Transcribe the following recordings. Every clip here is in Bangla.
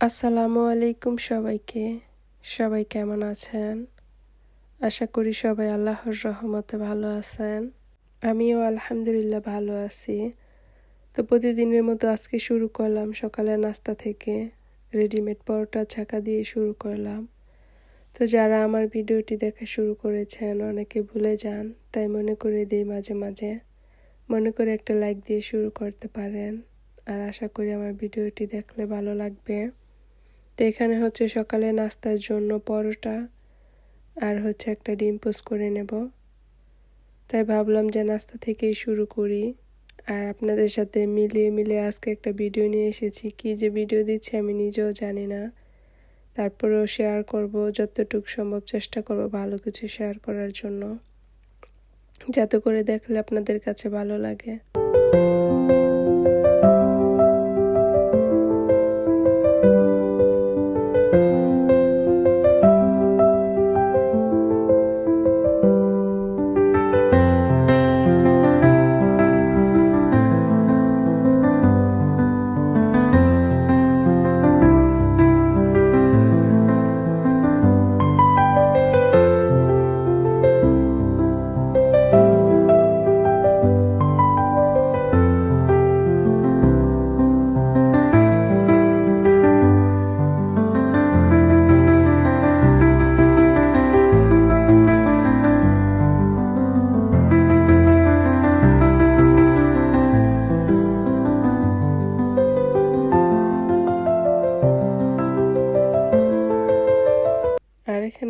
আসসালামু আলাইকুম সবাইকে। সবাই কেমন আছেন? আশা করি সবাই আল্লাহর রহমতে ভালো আছেন। আমিও আলহামদুলিল্লাহ ভালো আছি। তো প্রতিদিনের মতো আজকে শুরু করলাম সকালে নাস্তা থেকে। রেডিমেড পরোটা ছাকা দিয়ে শুরু করলাম। তো যারা আমার ভিডিওটি দেখা শুরু করেছেন, অনেকে ভুলে যান, তাই মনে করে দিই মাঝে মাঝে। মনে করে একটা লাইক দিয়ে শুরু করতে পারেন। আর আশা করি আমার ভিডিওটি দেখলে ভালো লাগবে। তো এখানে হচ্ছে সকালে নাস্তার জন্য পরোটা আর হচ্ছে একটা ডিম পোস্ট করে নেব। তাই ভাবলাম যে নাস্তা থেকেই শুরু করি। আর আপনাদের সাথে মিলিয়ে মিলিয়ে আজকে একটা ভিডিও নিয়ে এসেছি। কি যে ভিডিও দিচ্ছি আমি নিজেও জানি না। তারপরেও শেয়ার করব, যতটুকু সম্ভব চেষ্টা করব ভালো কিছু শেয়ার করার জন্য। যাতে করে দেখলে আপনাদের কাছে ভালো লাগে।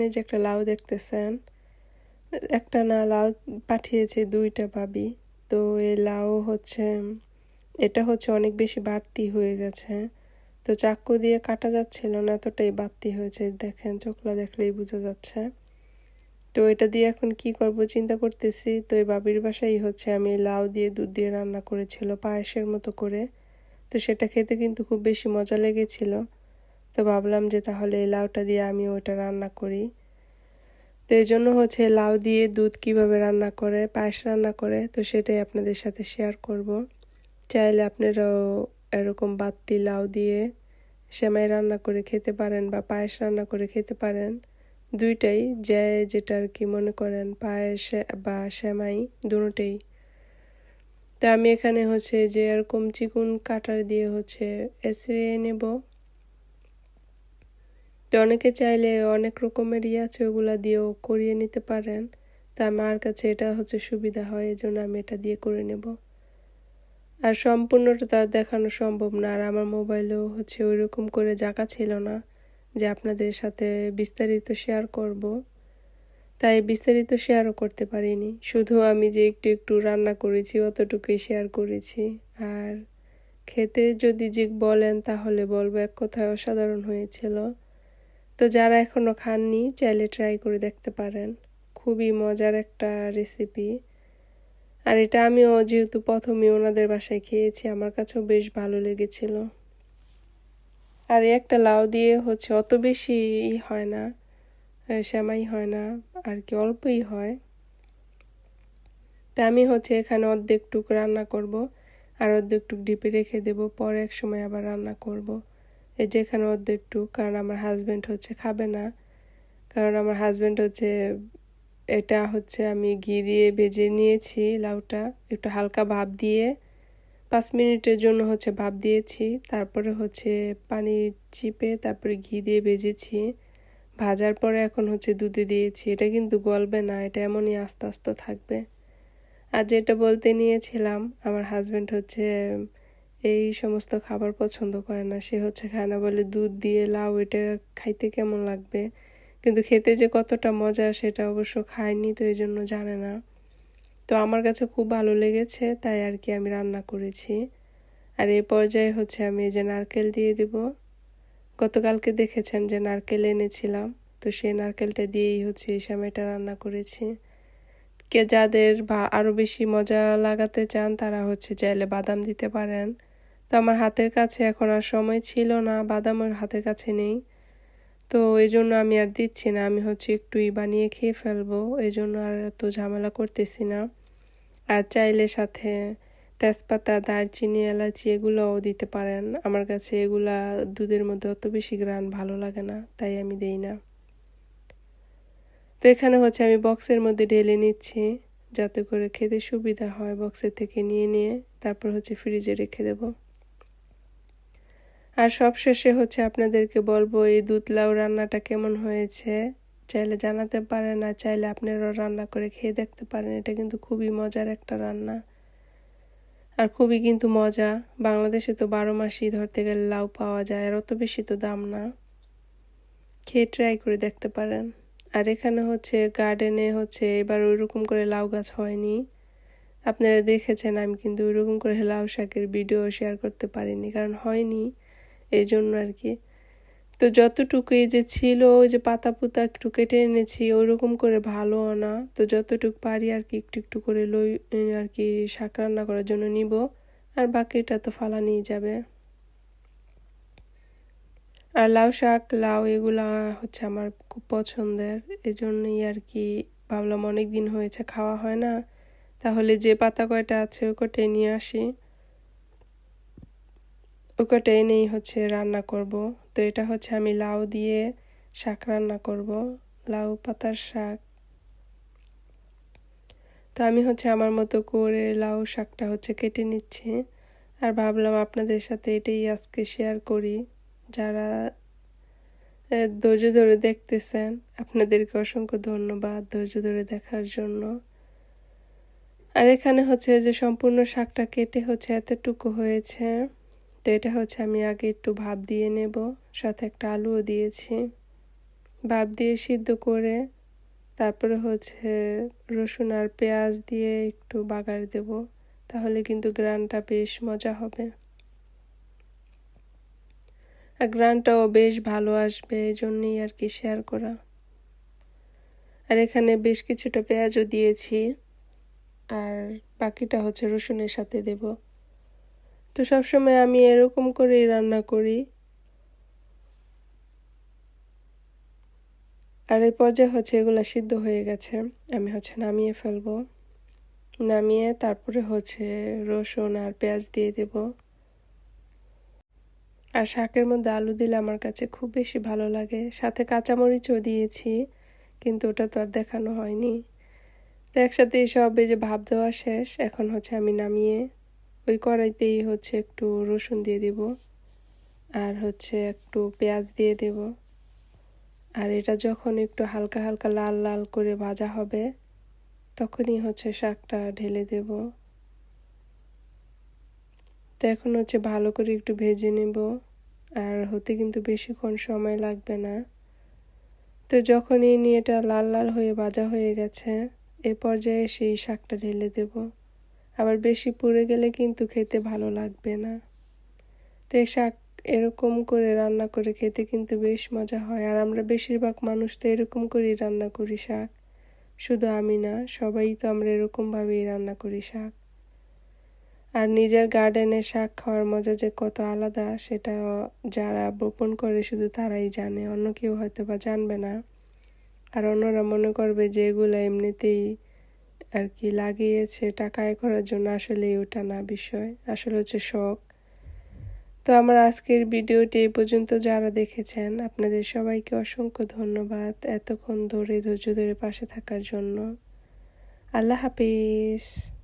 এখানে যে একটা লাউ দেখতেছেন, একটা না লাউ পাঠিয়েছে দুইটা ভাবি। তো এই লাউ হচ্ছে, এটা হচ্ছে অনেক বেশি বাড়তি হয়ে গেছে। তো চাকু দিয়ে কাটা যাচ্ছিল না, এতটাই বাড়তি হয়েছে। দেখেন, চোখলা দেখলেই বোঝা যাচ্ছে। তো এটা দিয়ে এখন কি করব চিন্তা করতেছি। তো এই বাবির বাসাই হচ্ছে আমি লাউ দিয়ে দুধ দিয়ে রান্না করেছিল, পায়েসের মতো করে। তো সেটা খেতে কিন্তু খুব বেশি মজা লেগেছিল। তো ভাবলাম যে তাহলে এই লাউটা দিয়ে আমি ওটা রান্না করি। তো এই জন্য হচ্ছে লাউ দিয়ে দুধ কীভাবে রান্না করে, পায়েস রান্না করে, তো সেটাই আপনাদের সাথে শেয়ার করব। চাইলে আপনারাও এরকম বাত্তি লাউ দিয়ে সেমাই রান্না করে খেতে পারেন বা পায়েস রান্না করে খেতে পারেন। দুইটাই, যে যেটা আর কি মনে করেন, পায়েস বা সেমাই দুটোই। তো আমি এখানে হচ্ছে যে এরকম চিকুন কাটার দিয়ে হচ্ছে এসরে নেব। তো অনেকে চাইলে অনেক রকমের ইয়ে আছে, ওগুলো দিয়েও করিয়ে নিতে পারেন। তো আমার কাছে এটা হচ্ছে সুবিধা হয় এই জন্য আমি এটা দিয়ে করে নেব। আর সম্পূর্ণটা তার দেখানো সম্ভব না, আর আমার মোবাইলেও হচ্ছে ওই রকম করে জায়গা ছিল না যে আপনাদের সাথে বিস্তারিত শেয়ার করব। তাই বিস্তারিত শেয়ারও করতে পারিনি, শুধু আমি যে একটু একটু রান্না করেছি, অতটুকুই শেয়ার করেছি। আর খেতে যদি যে বলেন, তাহলে বলব এক কথায় অসাধারণ হয়েছিল। তো যারা এখনও খাননি, চাইলে ট্রাই করে দেখতে পারেন। খুবই মজার একটা রেসিপি আর এটা আমিও যেহেতু প্রথমে ওনাদের বাসায় খেয়েছি, আমার কাছেও বেশ ভালো লেগেছিল। আর একটা লাউ দিয়ে হচ্ছে অত বেশি হয় না শ্যামাই হয় না, আর কি অল্পই হয়। তা আমি হচ্ছে এখানে অর্ধেক টুক রান্না করব, আর অর্ধেক টুক ডিপে রেখে দেব, পরে এক সময় আবার রান্না করব। এই যেখানে অর্ধেক একটু, কারণ আমার হাজব্যান্ড হচ্ছে খাবে না। কারণ আমার হাজব্যান্ড হচ্ছে, এটা হচ্ছে আমি ঘি দিয়ে ভেজে নিয়েছি লাউটা, একটু হালকা ভাপ দিয়ে। পাঁচ মিনিটের জন্য হচ্ছে ভাপ দিয়েছি, তারপরে হচ্ছে পানি চিপে তারপরে ঘি দিয়ে ভেজেছি। ভাজার পরে এখন হচ্ছে দুধে দিয়েছি, এটা কিন্তু গলবে না, এটা এমনই আস্তে আস্তে থাকবে। আর যেটা বলতে নিয়েছিলাম, আমার হাজব্যান্ড হচ্ছে এই সমস্ত খাবার পছন্দ করে না। সে হচ্ছে খায় না, বলে দুধ দিয়ে লাউ, এটা খাইতে কেমন লাগবে? কিন্তু খেতে যে কতটা মজা সেটা অবশ্য খায়নি, তো এই জন্য জানে না। তো আমার কাছে খুব ভালো লেগেছে, তাই আর কি আমি রান্না করেছি। আর এ পর্যায়ে হচ্ছে আমি এই যে নারকেল দিয়ে দেব। গতকালকে দেখেছেন যে নারকেল এনেছিলাম, তো সেই নারকেলটা দিয়েই হচ্ছে এই সময়টা রান্না করেছি। কে যাদের বা আরও বেশি মজা লাগাতে চান তারা হচ্ছে চাইলে বাদাম দিতে পারেন। তো আমার হাতের কাছে এখন আর সময় ছিল না, বাদাম আর হাতের কাছে নেই। তো এই জন্য আমি আর দিচ্ছি না, আমি হচ্ছে একটুই বানিয়ে খেয়ে ফেলব, এই জন্য আর এত ঝামেলা করতেছি না। আর চাইলে সাথে তেজপাতা, দারচিনি, এলাচি এগুলোও দিতে পারেন। আমার কাছে এগুলা দুধের মধ্যে অত বেশি গ্রান ভালো লাগে না, তাই আমি দেই না। তো এখানে হচ্ছে আমি বক্সের মধ্যে ঢেলে নিচ্ছি, যাতে করে খেতে সুবিধা হয় বক্সের থেকে নিয়ে নিয়ে, তারপর হচ্ছে ফ্রিজে রেখে দেব। আর সবশেষে হচ্ছে আপনাদেরকে বলব, এই দুধ লাউ রান্নাটা কেমন হয়েছে? চাইলে জানাতে পারেন, আর চাইলে আপনারাও রান্না করে খেয়ে দেখতে পারেন। এটা কিন্তু খুবই মজার একটা রান্না। আর খুবই কিন্তু মজা। বাংলাদেশে তো বারো মাসই ধরতে গেলে লাউ পাওয়া যায়, আর অত বেশি তো দাম না। খেয়ে ট্রাই করে দেখতে পারেন। আর এখানে হচ্ছে গার্ডেনে হচ্ছে এবার ওইরকম করে লাউ গাছ হয়নি। আপনারা দেখেছেন, আমি কিন্তু ওইরকম করে লাউ শাকের ভিডিও শেয়ার করতে পারিনি, কারণ হয়নি। এই জন্য আর কি তো যতটুকু এই যে ছিল, ওই যে পাতা পুতা একটু কেটে এনেছি ওইরকম করে ভালো না। তো যতটুকু পারি আর কি একটু একটু করে লই আর কি শাক রান্না করার জন্য নিব। আর বাকিটা তো ফালা নিয়ে যাবে। আর লাউ শাক, লাউ এগুলা হচ্ছে আমার খুব পছন্দের। এজন্যই আর কি ভাবলাম অনেক দিন হয়েছে, খাওয়া হয় না। তাহলে যে পাতা কয়টা আছে ওই কটাই নিয়ে আসি। ওই কটা এনেই হচ্ছে রান্না করব। তো এটা হচ্ছে আমি লাউ দিয়ে শাক রান্না করব। লাউ, পাতার শাক। তো আমি হচ্ছে আমার মতো করে লাউ শাকটা হচ্ছে কেটে নিচ্ছি। আর ভাবলাম আপনাদের সাথে এটাই আজকে শেয়ার করি। যারা ধৈর্য ধরে দেখতেছেন, আপনাদেরকে অসংখ্য ধন্যবাদ ধৈর্য ধরে দেখার জন্য। আর এখানে হচ্ছে যে সম্পূর্ণ শাকটা কেটে হচ্ছে এতটুকু হয়েছে। তো এটা হচ্ছে আমি আগে একটু ভাপ দিয়ে নেব, সাথে একটা আলুও দিয়েছি। ভাপ দিয়ে সিদ্ধ করে তারপরে হচ্ছে রসুন আর পেঁয়াজ দিয়ে একটু বাগার দেব, তাহলে কিন্তু গ্রানটা বেশ মজা হবে। আর গ্রানটাও বেশ ভালো আসবে এই জন্যই আর কি শেয়ার করা। আর এখানে বেশ কিছুটা পেঁয়াজও দিয়েছি, আর বাকিটা হচ্ছে রসুনের সাথে দেব। তো সবসময় আমি এরকম করেই রান্না করি। আর এই পর্যায়ে হচ্ছে এগুলো সিদ্ধ হয়ে গেছে। আমি হচ্ছে নামিয়ে ফেলব। নামিয়ে তারপরে হচ্ছে রসুন আর পেঁয়াজ দিয়ে দেব। আর শাকের মধ্যে আলু দিলে আমার কাছে খুব বেশি ভালো লাগে। সাথে কাঁচামরিচও দিয়েছি, কিন্তু ওটা তো আর দেখানো হয়নি। তো একসাথে সব এই যে ভাব দেওয়া শেষ। এখন হচ্ছে আমি নামিয়ে ওই কড়াইতেই হচ্ছে একটু রসুন দিয়ে দেব আর হচ্ছে একটু পেঁয়াজ দিয়ে দেব। আর এটা যখন একটু হালকা হালকা লাল লাল করে ভাজা হবে, তখনই হচ্ছে শাকটা ঢেলে দেব। তো এখন হচ্ছে ভালো করে একটু ভেজে নেব। আর হতে কিন্তু বেশিক্ষণ সময় লাগবে না। তো যখনই নিয়ে এটা লাল লাল হয়ে ভাজা হয়ে গেছে, এ পর্যায়ে সেই শাকটা ঢেলে দেব। আবার বেশি পুড়ে গেলে কিন্তু খেতে ভালো লাগবে না। তো এই শাক এরকম করে রান্না করে খেতে কিন্তু বেশ মজা হয়। আর আমরা বেশিরভাগ মানুষ তো এরকম করেই রান্না করি শাক। শুধু আমি না, সবাই তো আমরা এরকমভাবেই রান্না করি শাক। আর নিজের গার্ডেনে শাক খাওয়ার মজা যে কত আলাদা, সেটা যারা বপন করে শুধু তারাই জানে। অন্য কেউ হয়তো বা জানবে না। আর অন্যরা মনে করবে যে এগুলো এমনিতেই আর কি লাগিয়েছে টাকা আয় করার জন্য আসলে ওটা না বিষয়। আসলে হচ্ছে শখ। তো আমার আজকের ভিডিওটি এই পর্যন্ত যারা দেখেছেন, আপনাদের সবাইকে অসংখ্য ধন্যবাদ এতক্ষণ ধরে ধৈর্য ধরে পাশে থাকার জন্য। আল্লাহ হাফিজ।